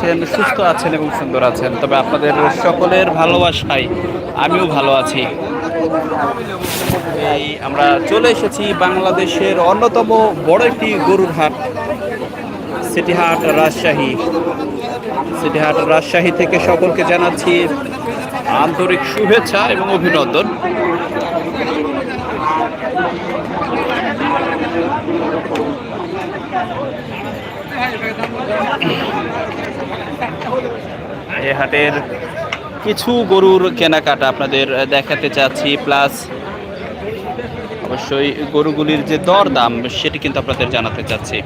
আছেন, সুস্থ আছেন এবং সুন্দর আছেন। তবে আপনাদের সকলের ভালোবাসায় আমিও ভালো আছি। এই আমরা চলে এসেছি বাংলাদেশের অন্যতম বড় একটি গরুর হাট, সিটি হাট রাজশাহী। সিটি হাট রাজশাহী থেকে সকলকে জানাচ্ছি আন্তরিক শুভেচ্ছা এবং অভিনন্দন। এই হাটের কিছু গরুর কেনাকাটা আপনাদের দেখাতে চাচ্ছি, প্লাস অবশ্যই গরুগুলির যে দর দাম সেটি কিন্তু আপনাদের জানাতে চাচ্ছি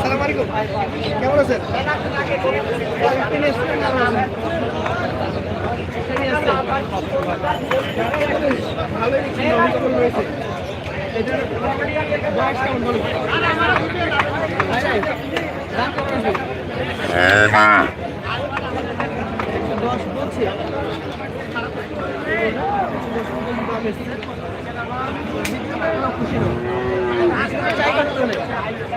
সালাম আলাইকুম কেমন আছেন ভালোই দেখছি, নতুন কেমন রয়েছে? এটার বয়স কেমন বলুন? দাম কেমন আছে? দশ বলছি। খুশি হব। চাই করতে হলে।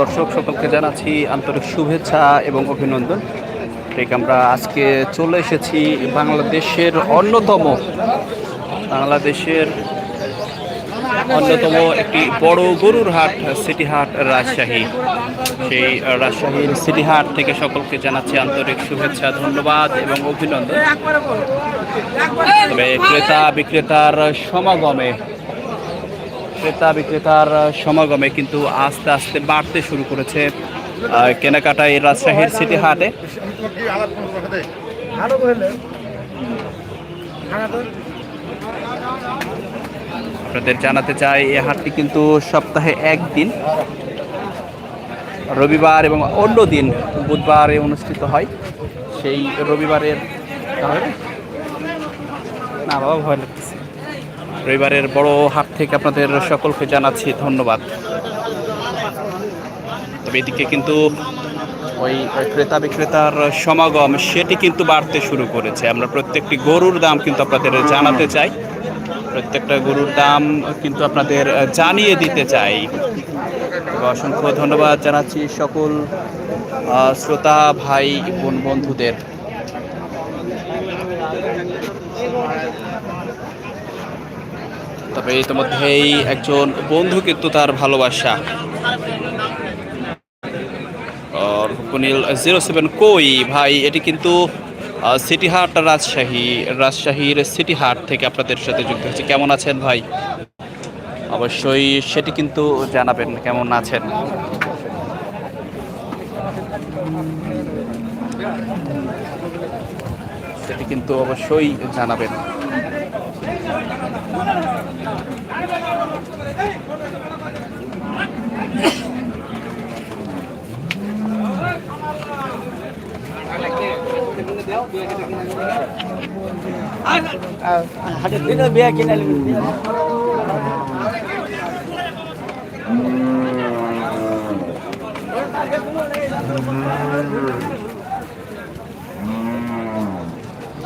দর্শক, সকলকে জানাচ্ছি আন্তরিক শুভেচ্ছা এবং অভিনন্দন। ঠিক আমরা আজকে চলে এসেছি বাংলাদেশের অন্যতম বাংলাদেশের অন্যতম একটি বড় গরুর হাট, সিটি হাট রাজশাহী। সেই রাজশাহীর সিটি হাট থেকে সকলকে জানাচ্ছি আন্তরিক শুভেচ্ছা, ধন্যবাদ এবং অভিনন্দন। তবে ক্রেতা বিক্রেতার সমাগমে ক্রেতা বিক্রেতার সমাগমে কিন্তু আস্তে আস্তে বাড়তে শুরু করেছে কেনাকাটা এই রাজশাহীর সিটি হাটে। আপনাদের জানাতে চাই, এই হাটটি কিন্তু সপ্তাহে একদিন, রবিবার এবং অন্য দিন বুধবারে অনুষ্ঠিত হয়। সেই রবিবারের না, বাবা, ভয় লাগতেছে। রবিবারের বড় হাট থেকে আপনাদের সকলকে জানাচ্ছি ধন্যবাদ। তবে এদিকে কিন্তু ওই ক্রেতা বিক্রেতার সমাগম, সেটি কিন্তু বাড়তে শুরু করেছে। আমরা প্রত্যেকটি গরুর দাম কিন্তু আপনাদের জানাতে চাই। প্রত্যেকটা গরুর দাম কিন্তু আপনাদের জানিয়ে দিতে চাই। অসংখ্য ধন্যবাদ জানাচ্ছি সকল শ্রোতা, ভাই, বোন, বন্ধুদের। তবে ইতিমধ্যেই একজন বন্ধু কিন্তু তার ভালোবাসা। রূপনীল জিরো সেভেন কই? ভাই, এটি কিন্তু সিটি হাট রাজশাহী, রাজশাহীর সিটি হাট থেকে আপনাদের সাথে যুক্ত হচ্ছে কেমন আছেন ভাই? অবশ্যই সেটি কিন্তু জানাবেন কেমন আছেন। সেটি কিন্তু অবশ্যই জানাবেন। হাটের দিনে বিয়া কিনে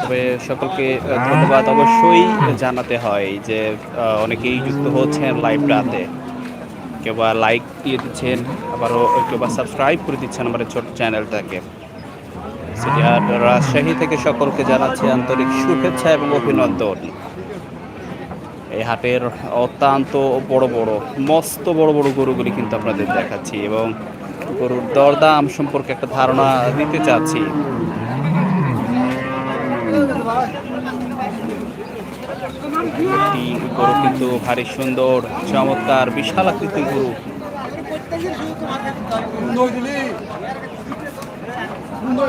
তবে সকলকে ধন্যবাদ অবশ্যই জানাতে হয় যে অনেকেই যুক্ত হচ্ছেন লাইভটাতে কেউ বা লাইক দিয়ে দিচ্ছেন, আবারও কেউ বা সাবস্ক্রাইব করে দিচ্ছেন আমাদের ছোট চ্যানেলটাকে রাজশাহী থেকে সকলকে জানাচ্ছি আন্তরিক শুভেচ্ছা এবং অভিনন্দন। এই হাটের অত্যন্ত বড় বড়, মস্ত বড় বড় গরুগুলি কিন্তু আপনাদের দেখাচ্ছি এবং গরুর দরদাম সম্পর্কে একটা ধারণা দিতে চাচ্ছি। একটি গরু কিন্তু ভারী সুন্দর চমৎকার বিশাল আকৃতির গরু। দিলি।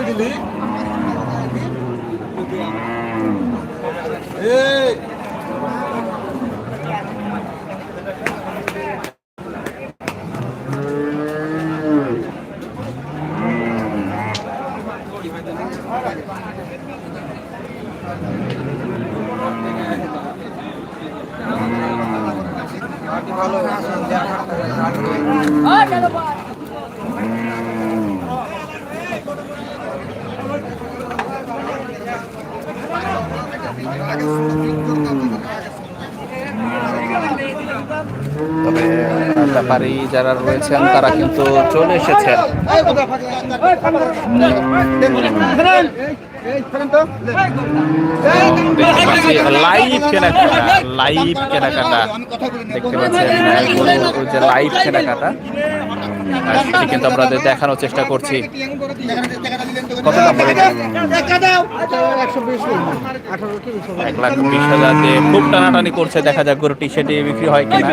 দিলি এই তবে ব্যাপারী যারা রয়েছেন তারা কিন্তু চলে এসেছেন। লাইভ কেনাকাটা লাইভ কেনাকাটা। দেখতে পাচ্ছেন যে লাইভ কেনাকাটা। সেটি কিন্তু আপনাদের দেখানোর চেষ্টা করছি। কত দাম এক লাখ বিশ হাজার দিয়ে খুব টানাটানি করছে। দেখা যাক গরুটি সেটি বিক্রি হয় কিনা।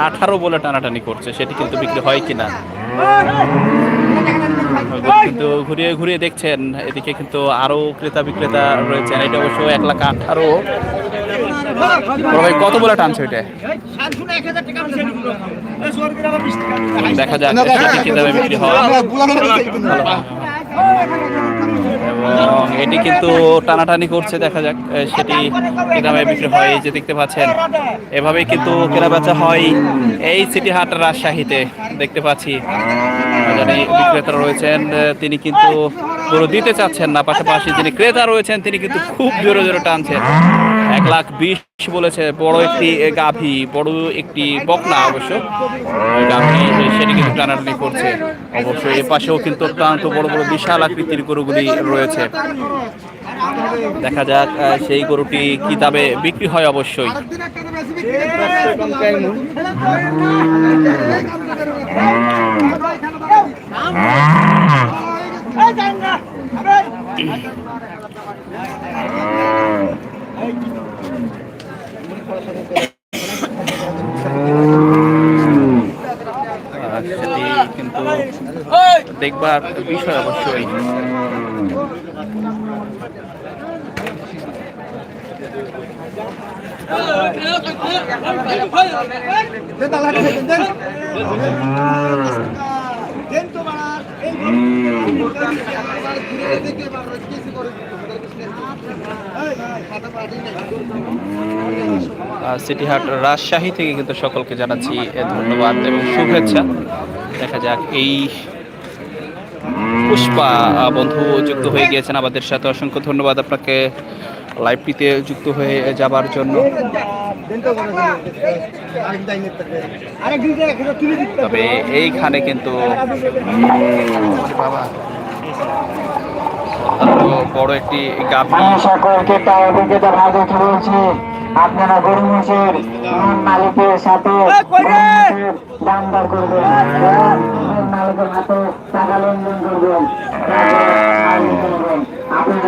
আঠারো বলে টানাটানি করছে সেটি কিন্তু বিক্রি হয় কিনা? কিন্তু ঘুরিয়ে ঘুরিয়ে দেখছেন। এদিকে কিন্তু আরও ক্রেতা বিক্রেতা রয়েছেন এটা অবশ্য এক লাখ আঠারো ভাই কত বলে টানছে ওইটা দেখা যাক দামে বিক্রি হয়? এবং এটি কিন্তু টানাটানি করছে দেখা যাক সেটি কি দামে বিক্রি হয়। এই যে দেখতে পাচ্ছেন এভাবেই কিন্তু কেনা বেচা হয় এই সিটি হাট রাজশাহীতে। দেখতে পাচ্ছি। জানি বিক্রেতা রয়েছেন তিনি কিন্তু গরু দিতে চাচ্ছেন না। পাশাপাশি যিনি ক্রেতা রয়েছেন, তিনি কিন্তু খুব জোরে জোরে টানছেন। এক লাখ বিশ বলেছে, বড় একটি গাভী, বড় একটি বকনা অবশ্য। গাভী সেটি কিন্তু টানাটানি করছে। অবশ্যই এ পাশেও কিন্তু অত্যন্ত বড় বড় বিশাল আকৃতির গরুগুলি রয়েছে। দেখা যাক সেই গরুটি কি বিক্রি হয় অবশ্যই। সেটি কিন্তু দেখবার বিষয় অবশ্যই। আহ, সিটি হাট রাজশাহী থেকে কিন্তু সকলকে জানাচ্ছি ধন্যবাদ এবং শুভেচ্ছা। দেখা যাক এই পুষ্পা বন্ধু যুক্ত হয়ে গিয়েছেন আমাদের সাথে। অসংখ্য ধন্যবাদ আপনাকে লাইভটিতে যুক্ত হয়ে যাবার জন্য। তবে এইখানে কিন্তু বড় একটি গাভী আমি সকলকে তার অভিজ্ঞতা বলছি আপনারা গরু মোষের মালিকের সাথে দাম দর করবেন মালিকের হাতে টাকা লেনদেন করবেন তারপর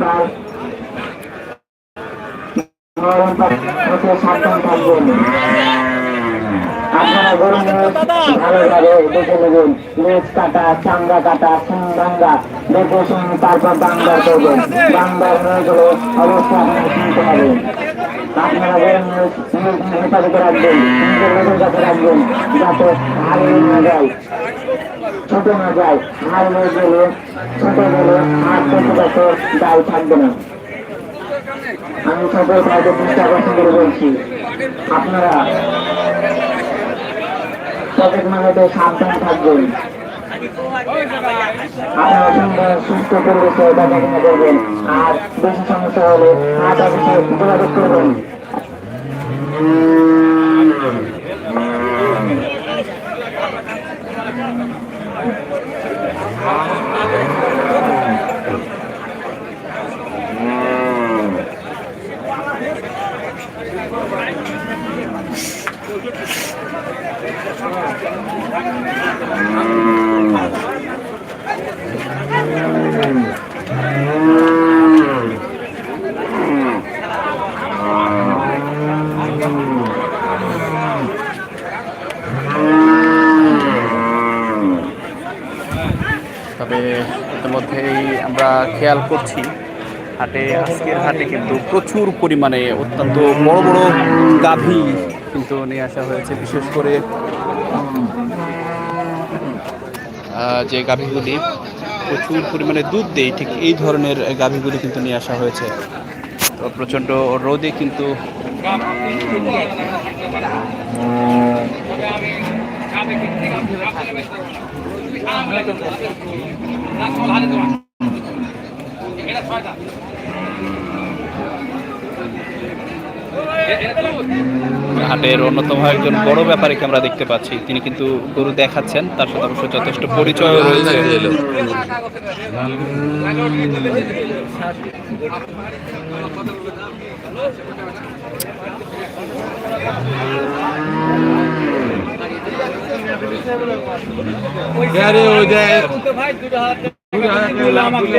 আপনারা সাবধান থাকবেন। আপনারা গরু মোষ ভালোভাবে দেখে নেবেন। লেজ কাটা চামড়া কাটা সিং ভাঙ্গা দেখে শুনে তারপর দর করবেন। দর হয়ে গেলে অবশ্যই আপনারা শুনতে হবে আপনারা গরু মোষ হেফাজতে রাখবেন নিজের লোকের কাছে রাখবেন যাতে হারিয়ে না যায়। ছোট না যায় হারিয়ে গেলে ছোট গেলে আর প্রতিবছর দায় থাকবে না। আমি সকল কাজে চেষ্টা করতে করে বলছি। আপনারা পকেট মানেতে সাবধান থাকবেন। আপনারা সুস্থ পরিবেশে দেখা কিনা করবেন। আর বেশি সমস্যা হলে হাত অফিসে যোগাযোগ করবেন। তবে ইতিমধ্যেই আমরা খেয়াল করছি, হাটে, আজকের হাটে কিন্তু প্রচুর পরিমাণে অত্যন্ত বড় বড় গাভী কিন্তু নিয়ে আসা হয়েছে, বিশেষ করে যে গাভীগুলি প্রচুর পরিমাণে দুধ দেয়, ঠিক এই ধরনের গাভীগুলি কিন্তু নিয়ে আসা হয়েছে। তো প্রচণ্ড রোদে কিন্তু হাটের অন্যতম একজন বড় ব্যাপারীকে আমরা দেখতে পাচ্ছি। তিনি কিন্তু গরু দেখাচ্ছেন, তার সাথে অবশ্য যথেষ্ট পরিচয় রয়েছে। আরে ওই যে আমাকে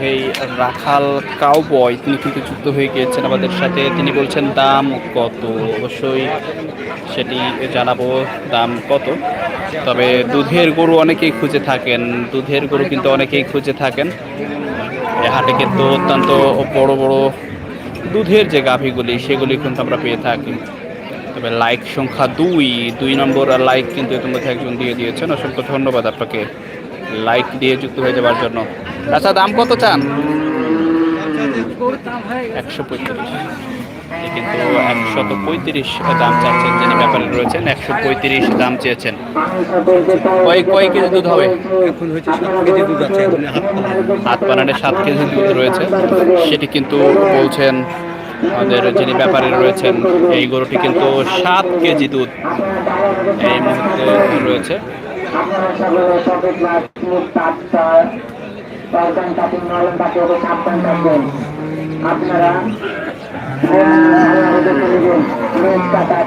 ইতিমধ্যেই রাখাল কাউবয় তিনি কিন্তু যুক্ত হয়ে গিয়েছেন আমাদের সাথে। তিনি বলছেন, দাম কত? অবশ্যই সেটি জানাব, দাম কত? তবে দুধের গরু অনেকেই খুঁজে থাকেন। দুধের গরু কিন্তু অনেকেই খুঁজে থাকেন। হাটে কিন্তু অত্যন্ত বড় বড় দুধের যে গাভীগুলি, সেগুলি কিন্তু আমরা পেয়ে থাকি। তবে লাইক সংখ্যা দুই দুই নম্বর লাইক কিন্তু ইতিমধ্যে একজন দিয়ে দিয়েছেন। অসংখ্য ধন্যবাদ আপনাকে। লাইক দিয়ে যুক্ত হয়ে যাওয়ার জন্য। আচ্ছা দাম কত চান? একশো পঁয়ত্রিশ। কিন্তু একশত পঁয়ত্রিশ দাম চাচ্ছেন যিনি ব্যাপারে রয়েছেন একশো পঁয়ত্রিশ দাম চেয়েছেন। কয় কয় কেজি দুধ হবে? এখন হচ্ছে সাত কেজি দুধ আছে হাত বানানে। সাত কেজি দুধ রয়েছে। সেটি কিন্তু বলছেন আমাদের যিনি ব্যাপারে রয়েছেন এই গরুটি কিন্তু সাত কেজি দুধ এই মুহূর্তে রয়েছে। আপনারা সকলে পকেট মাছ মুখ টাটকা পাল্টান কাটিং সাবধান থাকবেন আপনারা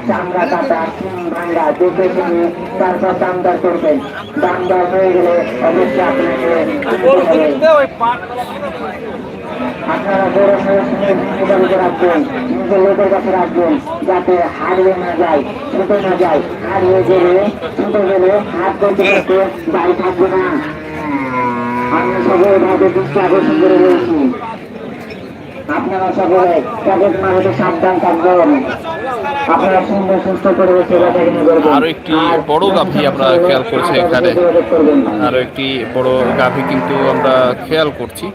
চামড়া কাটা ভাঙ্গা দেখে শুনে তারপর দামদার করবেন। দামদার হয়ে গেলে অবশ্যই আপনাকে। আপনারা বড় হয়ে শুনে মোবাইলে রাখবেন নিজের লোকের কাছে রাখবেন যাতে হারিয়ে না যায় ছুটে না যায়। হারিয়ে গেলে ছুটে গেলে হাত করতে করতে বাড়ি থাকবে না। আমি সকলে ভাবে দৃষ্টি আকর্ষণ করে বলছি। আপনারা সকলে পকেট মারতে সাবধান থাকবেন। আপনারা সুন্দর সুস্থ পরিবেশে আরও একটি বড় গাভী আমরা খেয়াল করছি এখানে। আরও একটি বড় গাভী কিন্তু আমরা খেয়াল করছি।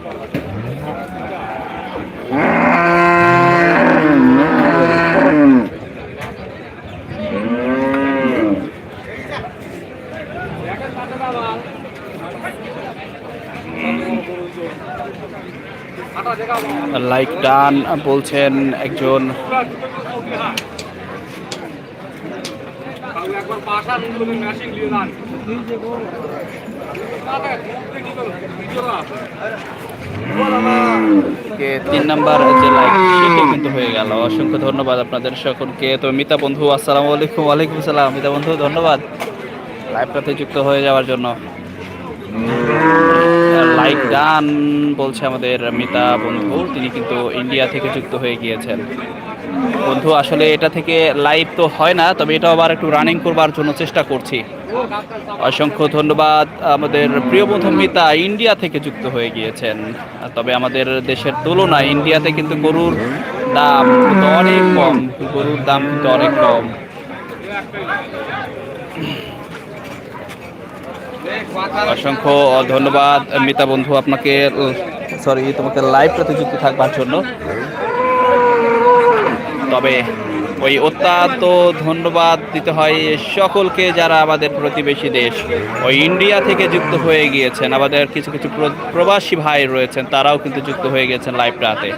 লাইক ডান বলছেন একজন। তিন নাম্বার যে লাইক কিন্তু হয়ে গেল। অসংখ্য ধন্যবাদ আপনাদের সকলকে। তো মিতা বন্ধু, আসসালামু আলাইকুম, ওয়ালাইকুম আসসালাম মিতা বন্ধু, ধন্যবাদ। লাইভটাতে যুক্ত হয়ে যাওয়ার জন্য। লাইক ডান বলছে আমাদের মিতা বন্ধু। তিনি কিন্তু ইন্ডিয়া থেকে যুক্ত হয়ে গিয়েছেন। বন্ধু, আসলে এটা থেকে লাইভ তো হয় না, তবে এটা আবার একটু রানিং করবার জন্য চেষ্টা করছি। অসংখ্য ধন্যবাদ আমাদের প্রিয় বন্ধু মিতা, ইন্ডিয়া থেকে যুক্ত হয়ে গিয়েছেন। তবে আমাদের দেশের তুলনায় ইন্ডিয়াতে কিন্তু গরুর দাম অনেক কম, গরুর দাম কিন্তু অনেক কম। অসংখ্য ধন্যবাদ, মিতা বন্ধু, আপনাকে সরি, তোমাকে লাইভটাতে যুক্ত থাকবার জন্য। তবে ওই অত্যন্ত ধন্যবাদ দিতে হয় সকলকে যারা আমাদের প্রতিবেশী দেশ, ওই ইন্ডিয়া থেকে যুক্ত হয়ে গিয়েছেন। আমাদের কিছু কিছু প্র- প্রবাসী ভাই রয়েছেন, তারাও কিন্তু যুক্ত হয়ে গিয়েছেন লাইভটাতে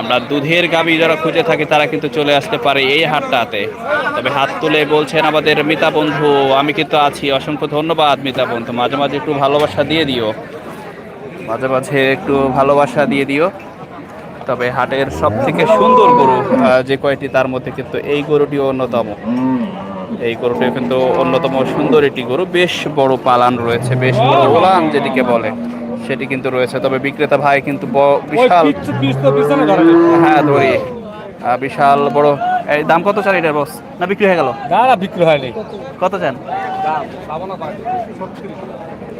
আমরা দুধের গাবি যারা খুঁজে থাকি, তারা কিন্তু চলে আসতে পারে এই হাটটাতে। তবে হাত তুলে বলছেন আমাদের মিতা বন্ধু, আমি কিন্তু আছি। অসংখ্য ধন্যবাদ মিতা বন্ধু। মাঝে মাঝে একটু ভালোবাসা দিয়ে দিও। মাঝে মাঝে একটু ভালোবাসা দিয়ে দিও। তবে হাটের সব থেকে সুন্দর গরু যে কয়টি তার মধ্যে কিন্তু এই গরুটিও অন্যতম। এই গরুটি কিন্তু অন্যতম সুন্দর একটি গরু। বেশ বড় পালান রয়েছে, বেশ বড় ওলান যেটিকে বলে। সেটি কিন্তু রয়েছে। তবে বিক্রেতা ভাই কিন্তু বিশাল হ্যাঁ ধরি বিশাল বড় এই দাম কত চান এটার বস? না বিক্রি হয়ে গেল? গাড়া বিক্রি হয়নি। কত চান?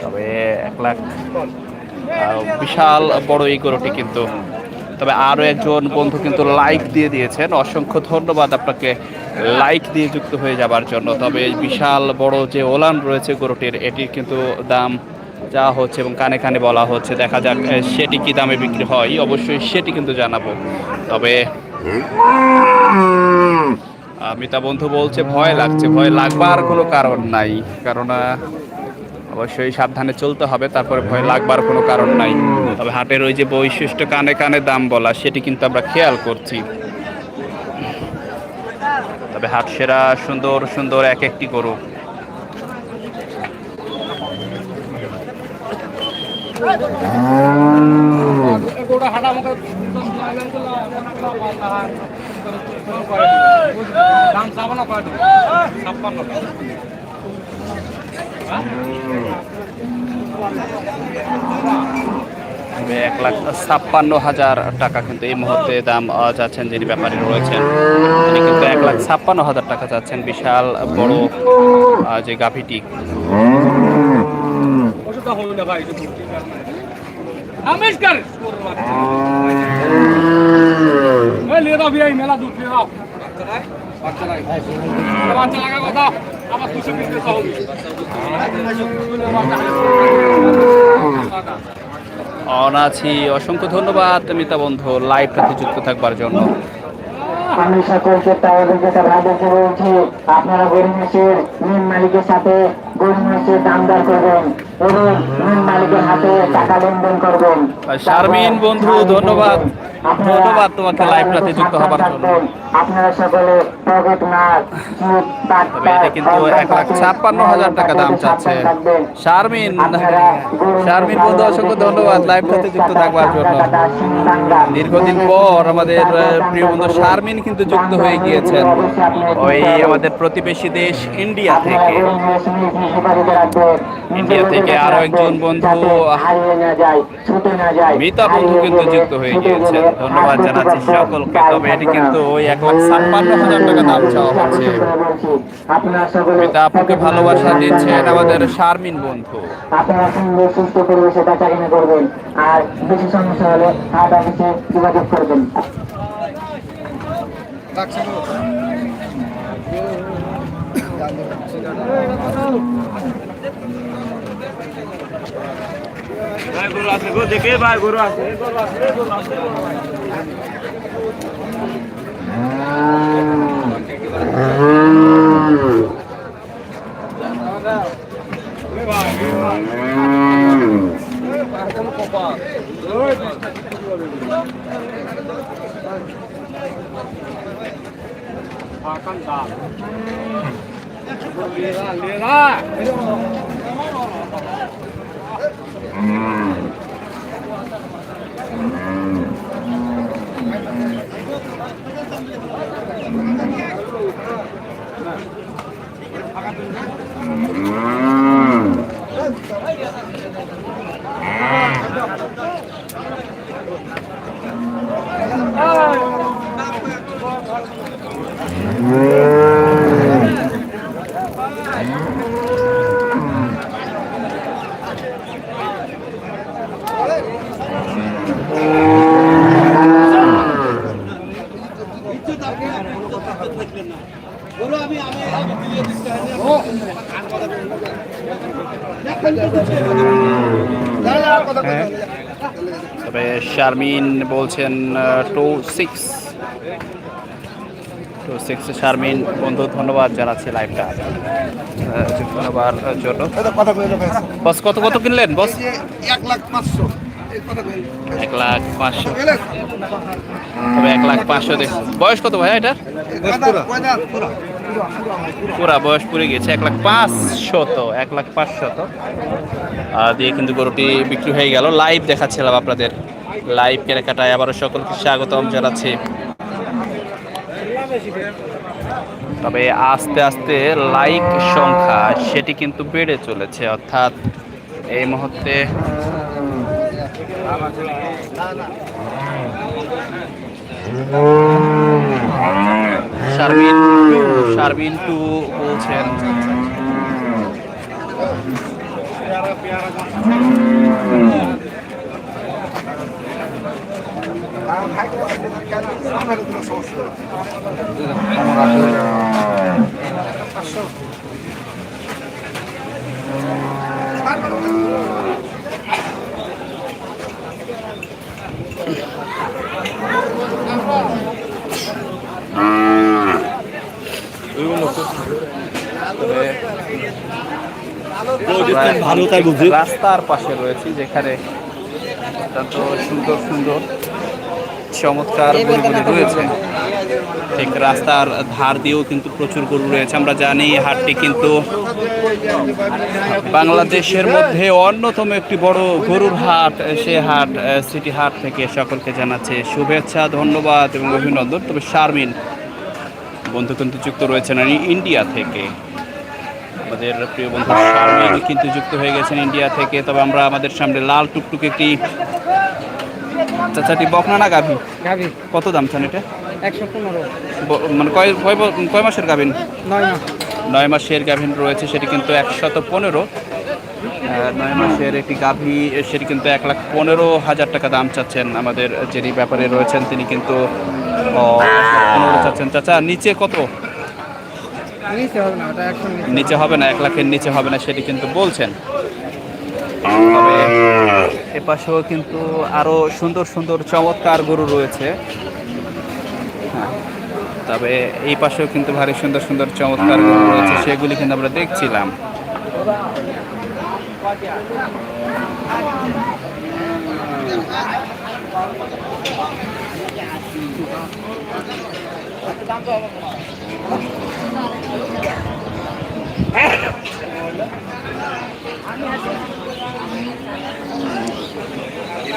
তবে এক লাখ। বিশাল বড় এই গরুটি কিন্তু। তবে আরও একজন বন্ধু কিন্তু লাইক দিয়ে দিয়েছেন। অসংখ্য ধন্যবাদ আপনাকে লাইক দিয়ে যুক্ত হয়ে যাবার জন্য। তবে বিশাল বড় যে ওলান রয়েছে গরুটির এটির কিন্তু দাম যা হচ্ছে এবং কানে কানে বলা হচ্ছে, দেখা যাক সেটি কি দামে বিক্রি হয়? অবশ্যই সেটি কিন্তু জানাব। তবে মিতা বন্ধু বলছে, ভয় লাগছে, ভয় লাগবার কোনো কারণ নাই। কারণ অবশ্যই সাবধানে চলতে হবে, তারপরে ভয় লাগবার কোনো কারণ নাই। তবে হাটের ওই যে বৈশিষ্ট্য, কানে কানে দাম বলা, সেটি কিন্তু আমরা খেয়াল করছি। তবে হাট সেরা, সুন্দর সুন্দর, এক একটি গরু দাম চাবো না কয়টি ছাপ্পান্ন তবে এক লাখ ছাপ্পান্ন হাজার টাকা কিন্তু এই মুহূর্তে দাম যাচ্ছেন যিনি ব্যাপারী রয়েছেন। তিনি কিন্তু এক লাখ ছাপ্পান্ন হাজার টাকা যাচ্ছেন। বিশাল বড় যে গাভিটি। এই লিয়ে দাও বিয়াই মেলা দুধ দাও। বাচ্চা লাগে বাচ্চা লাগা কথা আবার দুশো পিস দিতে হবে। অনাছি অসংখ্য ধন্যবাদ মিতা বন্ধু লাইভটাতে যুক্ত থাকবার জন্য। আমি সকলকে তাদের যেটা ভাইদেরকে বলছি আপনারা গরিব মেসের মিন মালিকের সাথে গরিব মেসের দামদার করবেন। মিন শারমিন বন্ধু, ধন্যবাদ। ধন্যবাদ তোমাকে লাইভটাতে যুক্ত হবার জন্য। আপনারা সকলে তবে এটা কিন্তু এক লাখ ছাপ্পান্ন হাজার টাকা দাম চাচ্ছে। শারমিন শারমিন বন্ধু অসংখ্য ধন্যবাদ। লাইভটাতে যুক্ত থাকবার জন্য। দীর্ঘদিন পর আমাদের প্রিয় বন্ধু শারমিন কিন্তু যুক্ত হয়ে গিয়েছেন। ওই আমাদের প্রতিবেশী দেশ ইন্ডিয়া থেকে ইন্ডিয়া থেকে আরও একজন বন্ধু মিতা বন্ধু কিন্তু যুক্ত হয়ে গিয়েছেন। ধন্যবাদ জানাচ্ছি সকলকে। তবে এটি কিন্তু ওই এক লাখ ছাপ্পান্ন হাজার টাকা দাম চাওয়া হচ্ছে। মিতা আপুকে ভালোবাসা দিচ্ছেন আমাদের শারমিন বন্ধু। আপনারা সুন্দর সুস্থ পরিবেশে বেচা কিনা করবেন। আর বেশি সমস্যা হলে হাট অফিসে যোগাযোগ করবেন। ভাই গরু আছে গো দেখে ভাই গরু আছে। গরু আছে গরু আছে। কপা Makan dah. Mm. শারমিন বলছেন two six two six Sharmin বন্ধু ধন্যবাদ জানাচ্ছি লাইভটা যুক্ত হবার জন্য। বস কত কত কিনলেন? বস। এক লাখ পাঁচশো। এক লাখ পাঁচশো। তবে এক লাখ পাঁচশো বয়স কত ভাই এটার? পুরা। বয়স পুরে গেছে এক লাখ পাঁচ শত এক লাখ পাঁচ শত আহ, দিয়ে কিন্তু গরুটি বিক্রি হয়ে গেল। লাইভ দেখাচ্ছিলাম আপনাদের। লাইভ কেনাকাটায় আবারও সকলকে স্বাগতম জানাচ্ছি। তবে আস্তে আস্তে লাইক সংখ্যা, সেটি কিন্তু বেড়ে চলেছে, অর্থাৎ এই মুহূর্তে শারমিন শারমিন টু বলছেন। ভালো তাই রাস্তার পাশে রয়েছি যেখানে অত্যন্ত সুন্দর সুন্দর চমৎকার গরুগুলি রয়েছে। ঠিক রাস্তার ধার দিয়েও কিন্তু প্রচুর গরু রয়েছে। আমরা জানি হাটটি কিন্তু বাংলাদেশের মধ্যে অন্যতম একটি বড় গরুর হাট। সে হাট সিটি হাট থেকে সকলকে জানাচ্ছে শুভেচ্ছা ধন্যবাদ এবং অভিনন্দন। তবে শারমিন বন্ধু কিন্তু যুক্ত রয়েছেন ইন্ডিয়া থেকে। আমাদের প্রিয় বন্ধু শারমিন কিন্তু যুক্ত হয়ে গেছেন ইন্ডিয়া থেকে। তবে আমরা আমাদের সামনে লাল টুকটুক একটি চাচাটি বকনা না গাভী? গাবি কত দাম চান এটা? একশো পনেরো। মানে কয় কয় কয় মাসের গাভিন? নয় মাস। নয় মাসের গাভিন রয়েছে সেটি কিন্তু একশত পনেরো। নয় মাসের একটি গাভী সেটি কিন্তু এক লাখ পনেরো হাজার টাকা দাম চাচ্ছেন আমাদের যিনি ব্যাপারে রয়েছেন তিনি কিন্তু পনেরো চাচ্ছেন। চাচা নিচে কত? নিচে হবে না ওটা একশো নিচে হবে না এক লাখের নিচে হবে না সেটি কিন্তু বলছেন। তবে এ পাশেও কিন্তু আরও সুন্দর সুন্দর চমৎকার গরু রয়েছে। হ্যাঁ, তবে এই পাশেও কিন্তু ভারী সুন্দর সুন্দর চমৎকার গরু রয়েছে সেগুলি কিন্তু আমরা দেখছিলাম।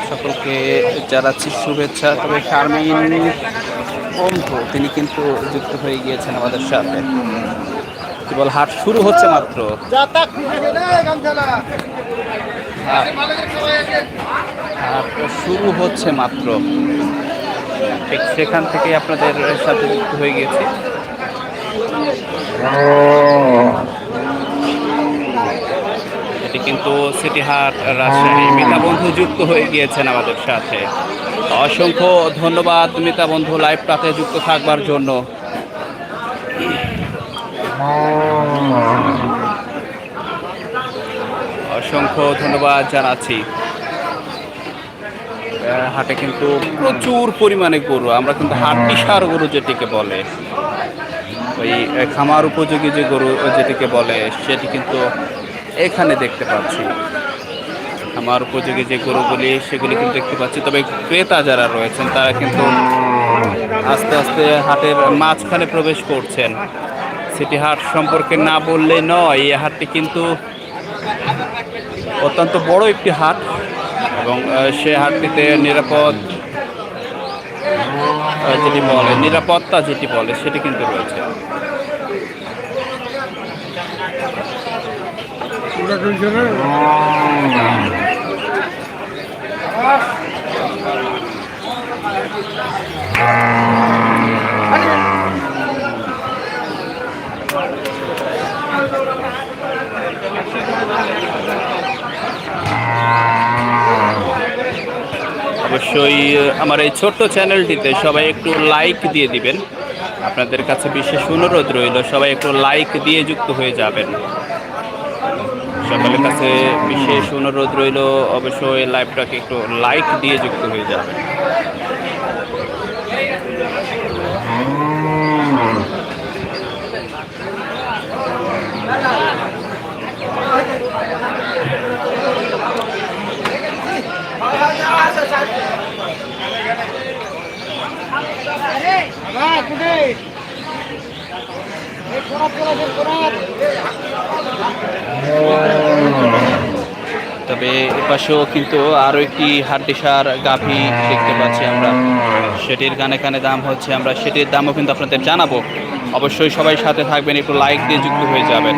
সকলকে জানাচ্ছি শুভেচ্ছা। তবে শারমিন অন্ধ তিনি কিন্তু যুক্ত হয়ে গিয়েছেন আমাদের সাথে। কেবল হাট শুরু হচ্ছে মাত্র। শুরু হচ্ছে মাত্র। ঠিক সেখান থেকে আপনাদের সাথে যুক্ত হয়ে গিয়েছি। কিন্তু সিটি হাট রাজশাহী মিতা বন্ধু যুক্ত হয়ে গিয়েছেন আমাদের সাথে। অসংখ্য ধন্যবাদ মিতা বন্ধু লাইভটাতে যুক্ত থাকবার জন্য। অসংখ্য ধন্যবাদ জানাচ্ছি। হাটে কিন্তু প্রচুর পরিমাণে গরু আমরা কিন্তু হাটটি সার গরু যেটিকে বলে। ওই খামার উপযোগী যে গরু যেটিকে বলে সেটি কিন্তু এখানে দেখতে পাচ্ছি। আমার উপযোগী যে গরুগুলি, সেগুলি কিন্তু দেখতে পাচ্ছি। তবে ক্রেতা যারা রয়েছেন, তারা কিন্তু আস্তে আস্তে হাটের মাঝখানে প্রবেশ করছেন। সিটি হাট সম্পর্কে না বললে নয়, এই হাটটি কিন্তু অত্যন্ত বড় একটি হাট এবং সে হাটটিতে নিরাপদ যেটি বলে, নিরাপত্তা যেটি বলে, সেটি কিন্তু রয়েছে। অবশ্যই আমার এই ছোট্ট চ্যানেলটিতে সবাই একটু লাইক দিয়ে দিবেন। আপনাদের কাছে বিশেষ অনুরোধ রইল, সবাই একটু লাইক দিয়ে যুক্ত হয়ে যাবেন। সকলের কাছে বিশেষ অনুরোধ রইল অবশ্যই লাইভটাকে একটু লাইক দিয়ে যুক্ত হয়ে যাবে যাবেন তবে এপাশেও কিন্তু আরও একটি হাড্ডিসার গাভী দেখতে পাচ্ছি আমরা। সেটির গানে কানে দাম হচ্ছে আমরা সেটির দামও কিন্তু আপনাদের জানাব। অবশ্যই সবাই সাথে থাকবেন একটু লাইক দিয়ে যুক্ত হয়ে যাবেন।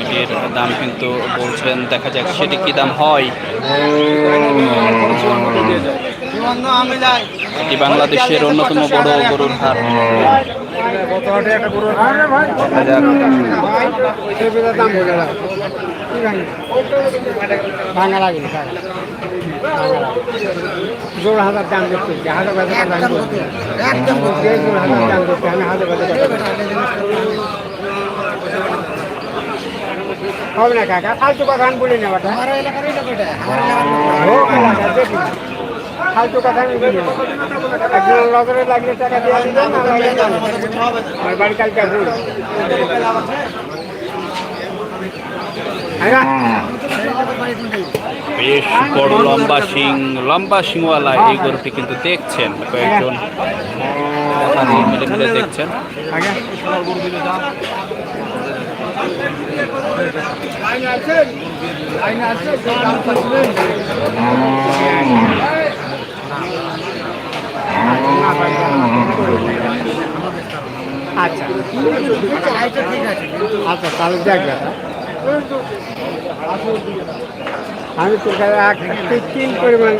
এটির দাম কিন্তু বলছেন দেখা যাক সেটি কি দাম হয়। এটি বাংলাদেশের অন্যতম বড় গরুর হাট। ভাঙা লাগে জোর হাজার দাম হাজার দাম বলছি জোর হাজার দাম দেখতে আমি হাজার হবে না কাকা? ফালতু কথা আমি বলি না বাটা। হোক এলাকা, দেখি। ফালতু কথা আমি বলি একজন নজরে লাগলে টাকা দিয়ে না। আমার বাড়ি কালকে হ্যাঁ বেশ বড় লম্বা শিং লম্বা শিংওয়ালা এই গরুটি কিন্তু দেখছেন কয়েকজন ব্যাপারী মিলে মিলে দেখছেন। আগে আচ্ছা। আচ্ছা তাহলে দেখ আমি তোর কাছে এক তিন পরিমাণ